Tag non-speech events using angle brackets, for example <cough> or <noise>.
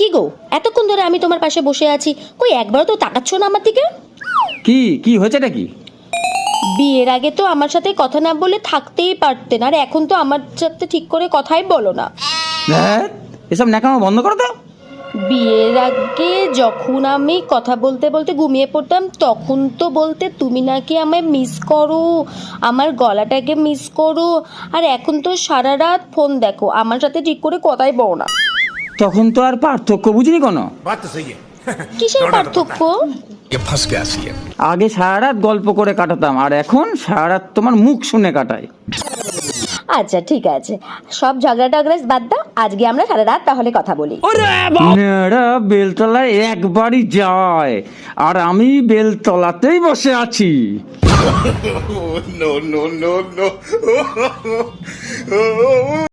কি গো? এতক্ষণ ধরে আমি তোমার পাশে বসে আছি। কই একবারও তো তাকাচ্ছ না আমার দিকে? কি কি হয়েছেটা কি? বিয়ের আগে তো আমার সাথে কথা না বলে থাকতেই পারতেন আর এখন তো আমার সাথে ঠিক করে কথাই বলো না। হ্যাঁ? এসব ন্যাকামো বন্ধ করো তো। বিয়ের আগে যখন আমি কথা বলতে বলতে ঘুমিয়ে পড়তাম তখন তো বলতে তুমি নাকি আমায় মিস করো আমার গলাটাকে মিস করো আর এখন তো সারা রাত ফোন দেখো আমার সাথে ঠিক করে কথাই বলো না। তখন তো আর পার্থক্য বুঝিনি কোনো। কিসের পার্থক্য? আগে সারা রাত গল্প করে কাটাতাম আর এখন সারা রাত তোমার মুখ শুনে কাটাই। আচ্ছা ঠিক আছে। সব ঝগড়া টগড়া বাদ দাও আজকে আমরা সারা রাত তাহলে কথা বলি। নেড়া বেলতলায় একবারই যায় আর আমি বেলতলাতেই বসে আছি. <laughs> <laughs>